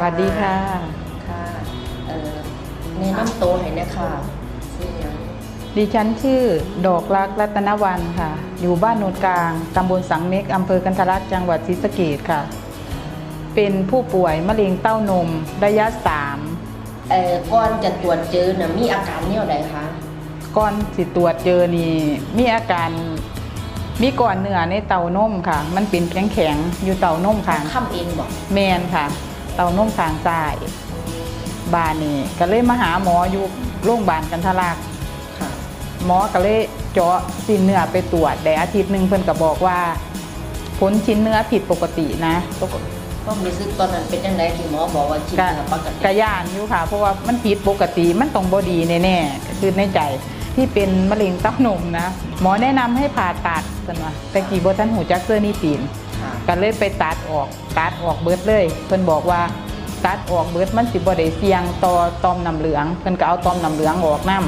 สวัสดีค่ะ ค่ะเอ่อแนะนำตัวให้นะค่ะชื่อหยังดิฉันชื่อดอกรักรัตนวันค่ะ อยู่บ้านโนนกลาง ตำบลสังเม็กอำเภอกันทรลักษณ์จังหวัดศรีสะเกษค่ะ เป็นผู้ป่วยมะเร็งเต้านมระยะสามเอ่อก่อนจะตรวจเจอนะมีอาการแนวใดคะก่อนสิตรวจเจอนี่มีอาการมีก่อนเนื้อในเต้านมค่ะ มันเป็นแข็งแข็งๆอยู่เต้านมข้างค้ำเองบอกแมนค่ะ เต้านมข้างซ้ายบานนี่ก็เลยมาหาหมออยู่โรงพยาบาลกันทรลักษณ์ค่ะหมอก็เลยเจาะชิ้นเนื้อไปตรวจแต่อาทิตย์หนึ่งเพิ่นก็บอกว่าผลชิ้นเนื้อผิดปกตินะปกติก็มีซึกตอนนั้นเป็นยังไงที่หมอบอกว่าชิ้นกะเนื้อปกติกะย่านอยู่ค่ะ เพราะว่ามันผิดปกติมันต้องบดีแน่ๆก็คือในใจที่เป็นมะเร็งเต้านมนะ หมอแนะนำให้ผ่าตัดสันว่าแต่กี่บท่านหูจักเสื้อนี่ตีนค่ะ ก็เลยไปตัดออกตัดออกเบิดเลย เพิ่นบอกว่าตัดออกเบิดมันสิบ่ได้เสี่ยงต่อตอมน้ำเหลือง เพิ่นก็เอาตอมน้ำเหลืองออกนํ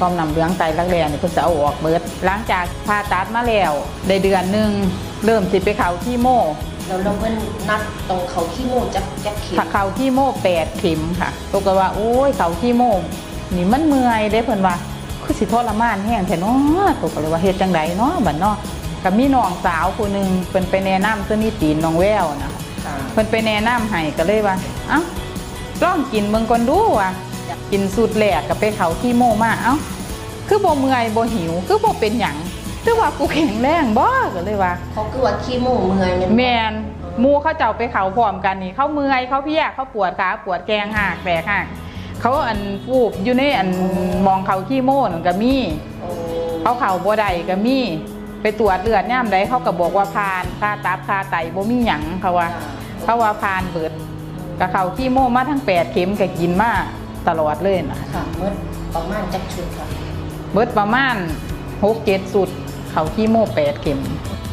ตอมน้ำเหลืองไตรักแร้นี่เพิ่นจะเอาออกเบิด หลังจากผ่าตัดมาแล้วได้เดือนหนึงเริ่มสิไปเข้าที่โมแล้วเราเพิ่นนัดตรงเขาขี้โมจักจักเข็มถ้าเข้าที่โมแปดเข็มค่ะตกว่าโอ้ยเข้าที่โมนี่มันเมื่อยเด้เพิ่นว่าคือสิทรมานแห้งแท้เนาะตกก็เลยว่าเฮ็ดจังไดเนาะบัดเนาะ ก็มีน้องสาวผู้หนึงเพิ่นไปแนะนำเสื้อนี่ตีนน้องแววนะค่ะเพิ่นไปแนะนำให้ก็เลยว่าเอ้าลองกินเบิ่งก่อนดูว่ะกินสูตรแรกก็ไปเขาขี้โมมาเอ้าคือบ่เมื่อยบ่หิว คือบ่เป็นหยังคือว่ากูแข็งแรงบ่ก็เลยว่า เขาคือว่าขี้โมเมื่อยแม่นบ่แมนหมูเขาเจ้าไปเขาพร้อมกันนี่เขาเมื่อยเขาเพลียเขาปวดขาปวดแกงหักแตกหักเขาอันฟูบอยู่ในอันมองเขาขี้โม่นั่นก็มีโอ้เขาเข่าบ่ได้ก็มี ไปตรวจเลือดย่ามใดเขาก็บอกว่าผ่านค่าตับค่าไตบ่มีหยังเขาว่าเขาว่าผ่านเบิดก็เขาขี้โม่มาทั้งแปดเข็มก็กินมาตลอดเลยนะค่ะเมื่อประมาณจักชุดค่ะเบิดประมาณหกเจ็ดสุด เขาขี้โม่แปดเข็ม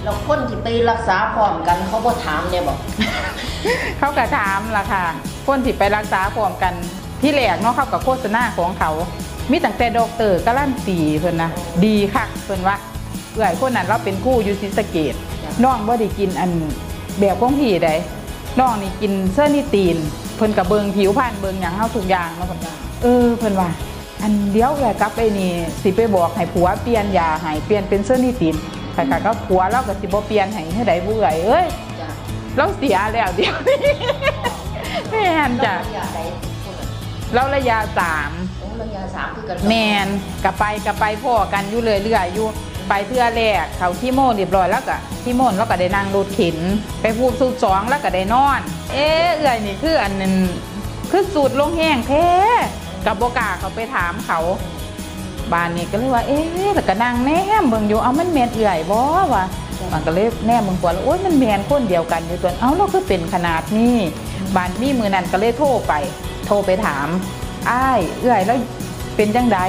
แล้วคนที่ไปรักษาพร้อมกันเขาบ่ถามเนี่ยบอกเขาก็ถามล่ะค่ะ คนที่ไปรักษาพร้อมกันที่แรกเนาะเขากับโฆษณาของเขา มีตั้งแต่ดอกเตอร์การันตีเพิ่นนะดีคักเพิ่นว่า เอื่อยคนนั้นเราเป็นครู่อยู่ศรีสะเกดน้องบ่ได้กินอันแบบของพี่ใดน้องนี่กินเสื้อนี่ตีน เพิ่นกับเบิงผิวพรรณเบิงหยังเฮาทุกอย่างเนาะเพิ่นว่าเออเพิ่นว่า อันเดียวเลยกลับไปนี่สิไปบอกให้ผัวเปลี่ยนยาให้เปลี่ยนเป็นเสื้อนี่ตีนแต่ก็ผัวเราก็สิบ่เปลี่ยนให้เท่าใดผู้เอื่อยเอ้ยจ้ะเราเสียแล้วเดี๋ยวนี้แม่นจ้ะระยะใดพูดอะเราระยะสามโอ้ระยะสามคือกันแมนกับไปกับไปพ่อกันอยู่เรื่อยๆอยู่ ไปเพื่อแรกเขาที่โม่เรียบร้อยแล้วก็ที่โม่นแล้วก็ได้นั่งรถเข็น ไปพูดสูตรสองแล้วก็ได้นอน เอ๊ะเอื่อยนี่คืออันนึงคือสูตรลงแห้งแท้กับโบกาเขาไปถามเขาบ้านนี่ก็เลยว่าเอ๊ะแล้วก็นั่งแนมเบิ่งอยู่เอามันแมนเอื่อยบ่วะมันก็เลยแนมเบิ่งกว่าแล้วโอ๊ยมันแมนคนเดียวกันอยู่ตัวเอ้าเราคือเป็นขนาดนี้บ้านมีมือนั้นก็เลยโทรไป โทรไปถามอ้ายเอื่อยแล้ว เป็นจังได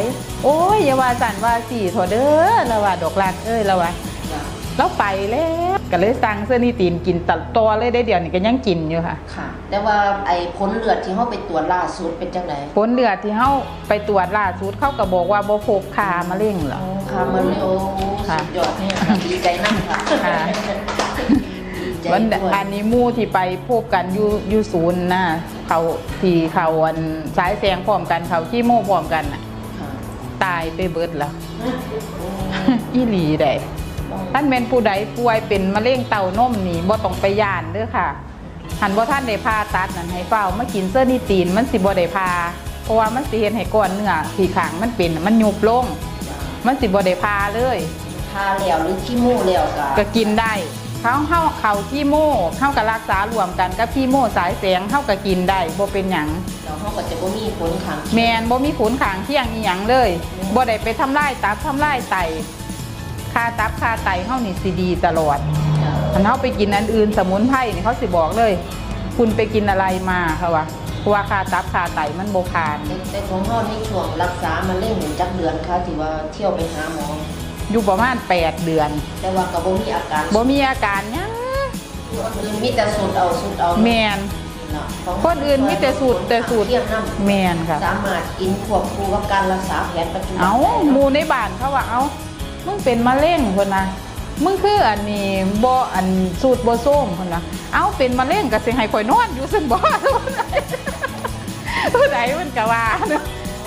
โอ้ยอย่าว่าสั่นว่าสี่โถเด้อแล้วว่าดอกลากเอ้ยแล้วว่าจ้ะแล้วไปแล้วก็เลยสั่งเสื้อนี่ตีนกินตัดตัวเลยได้เดียวนี่ก็ยังกินอยู่ค่ะ ค่ะ แต่ว่าไอ้ผลเลือดที่เขาไปตรวจล่าสุดเป็นจังไดผลเลือดที่เฮาไปตรวจล่าสุดเขาก็บอกว่าบ่พบคามะเร็งหรอกค่ะมันโอ้ค่ะสุดยอดเนี่ยค่ะดีใจนั่งค่ะค่ะดี ใจวันด้วยอันนี้หมู่ที่ไปพบกันอยู่อยู่ศูนย์นะเขาที่เขาอันสายแสงพร้อมกันเขาขี้โม่พร้อมกันน่ะ ค่ะตายไปเบิดแล้วโอ้อีหลีได้ท่านเป็นผู้ใดป่วยเป็นมะเร็งเต้านมนี่บ่ต้องไปย่านเด้อค่ะ หันว่าท่านได้พาตัดนั่นให้เฝ้ามากินเสื้อนิตีนมันสิบ่ได้พา เพราะว่ามันสิเฮ็ดให้ก้อนเนื้อที่ข้างมันเป็นมันยุบลง มันสิบ่ได้พาเลย ทาแล้วหรือขี้มูกแล้วก็ก็กินได้ เขาเฮาเขาขี้โม่เฮาก็รักษารวมกันกับขี้โม่สายแสงเฮาก็กินได้บ่เป็นหยังแล้วเขาก็จะบ่มีผลข้างเคียงแมนบ่มีผลข้างเคียงอีหยังเลยบ่ได้ไปทำลายตับทำลายไตค่าตับค่าไตเฮานี่สิดีตลอดจ้ะอันเขาไปกินอันอื่นสมุนไพรนี่เขาสิบอกเลย คุณไปกินอะไรมาเขาว่าเพราะว่าค่าตับค่าไตมันโบคานแต่แต่ของเขาในช่วงรักษามะเร็งนี่จักเดือนค่ะที่ว่าเที่ยวไปหาหมอ อยู่ประมาณ8เดือนแต่ว่าก็บ่มีอาการบ่มีอาการหยังมีแต่สูดเอาสูดเอาแมนเนาะของคนอื่นมีแต่สูตรแต่สูตรเทียมน้ำแมนค่ะสามารถกินควบคู่กับการรักษาแผนปัจจุบันเอาได้หมูในบ้านเขาว่าเอามึงเป็นมะเร็งคนนะมึงคืออันนี้บ่อันสูตรบ่ส้มคนนะเอาเป็นมะเร็งก็สิให้ข่อยนอนอยู่ซึ่งบ่ผู้ใดมันก็ว่าเนอะ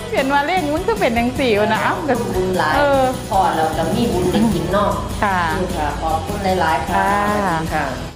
เปลี่ยนมาเล่นมันก็เป็นจังสี่วะนะเอ้าก็บุญหลายเออพอเราจะมีบุญได้กินเนอกค่ะค่ะขอบคุณหลายๆค่ะค่ะสวัสดีค่ะ